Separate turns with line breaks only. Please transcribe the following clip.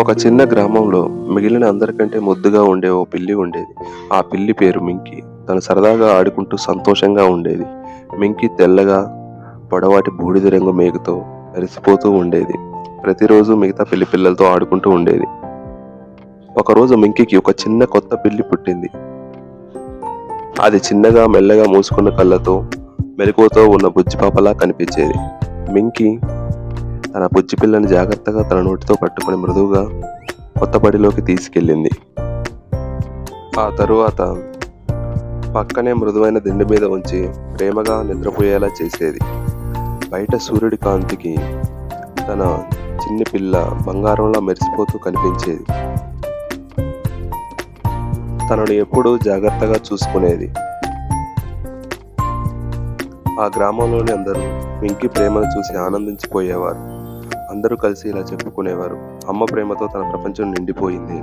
ఒక చిన్న గ్రామంలో మిగిలిన అందరికంటే ముద్దుగా ఉండే ఓ పిల్లి ఉండేది. ఆ పిల్లి పేరు మింకి. తను సరదాగా ఆడుకుంటూ సంతోషంగా ఉండేది. మింకి తెల్లగా పొడవాటి బూడిద రంగు మేకతో మెరిసిపోతూ ఉండేది. ప్రతిరోజు మిగతా పిల్లి పిల్లలతో ఆడుకుంటూ ఉండేది. ఒకరోజు మింకికి ఒక చిన్న కొత్త పిల్లి పుట్టింది. అది చిన్నగా మెల్లగా మూసుకున్న కళ్ళతో మెలకువతో ఉన్న బుజ్జిపాపలా కనిపించేది. మింకి తన బుజ్జిపిల్లని జాగ్రత్తగా తన నోటితో పట్టుకుని మృదువుగా కొత్తపడిలోకి తీసుకెళ్ళింది. ఆ తరువాత పక్కనే మృదువైన దిండు మీద ఉంచి ప్రేమగా నిద్రపోయేలా చేసేది. బయట సూర్యుడి కాంతికి తన చిన్ని పిల్ల బంగారంలా మెరిసిపోతూ కనిపించేది. తనను ఎప్పుడూ జాగ్రత్తగా చూసుకునేది. ఆ గ్రామంలోని అందరూ వెంకి ప్రేమను చూసి ఆనందించిపోయేవారు. అందరూ కలిసి ఇలా చెప్పుకునేవారు. అమ్మ ప్రేమతో తన ప్రపంచం నిండిపోయింది.